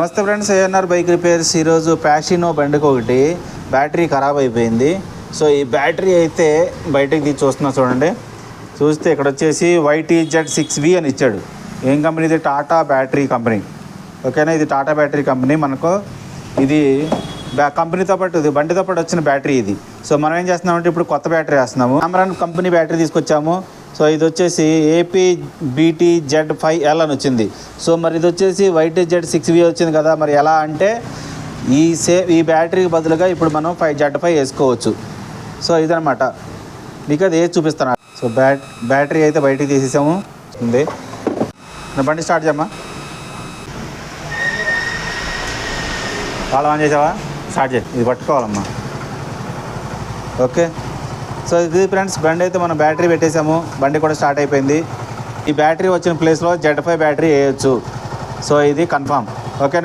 నమస్తే friends ANR bike repairs ఈరోజు ప్యాషినో బండికి ఒకటి. బ్యాటరీ ఖరాబ్ అయిపోయింది. సో ఈ బ్యాటరీ అయితే బయటకు తీసి చూస్తున్నా చూడండి. చూస్తే ఇక్కడ వచ్చేసి వైటీ జెడ్ సిక్స్ వి అని ఇచ్చాడు. ఏం కంపెనీ ఇది? టాటా బ్యాటరీ కంపెనీ ఓకేనా? ఇది టాటా బ్యాటరీ కంపెనీ మనకు. ఇది బ్యా కంపెనీతో పాటు ఇది బండితో పాటు వచ్చిన బ్యాటరీ ఇది. సో మనం ఏం చేస్తున్నామంటే ఇప్పుడు కొత్త బ్యాటరీ వేస్తున్నాము. అమరాన్ కంపెనీ బ్యాటరీ తీసుకొచ్చాము. సో ఇది వచ్చేసి AP BT Z five L అని వచ్చింది. సో మరి ఇది వచ్చేసి వైట్ జెడ్ సిక్స్ వి వచ్చింది కదా మరి ఎలా అంటే ఈ సే ఈ బ్యాటరీకి బదులుగా ఇప్పుడు మనం ఫైవ్ జెడ్ ఫైవ్ వేసుకోవచ్చు. సో ఇదనమాట మీకు అది ఏది చూపిస్తాను సో బ్యాట్ బ్యాటరీ అయితే బయటికి తీసేసాము. ఉంది. బండి స్టార్ట్ చేయమ్మా. వాళ్ళు ఆన్ చేసావా? స్టార్ట్ చేయి. ఇది పట్టుకోవాలమ్మా. ఓకే. సో ఇది ఫ్రెండ్స్ బండి అయితే మనం బ్యాటరీ పెట్టేసాము. బండి కూడా స్టార్ట్ అయిపోయింది. ఈ బ్యాటరీ వచ్చిన ప్లేస్లో జెడ్ ఫైవ్ బ్యాటరీ వేయచ్చు. సో ఇది కన్ఫామ్ ఓకే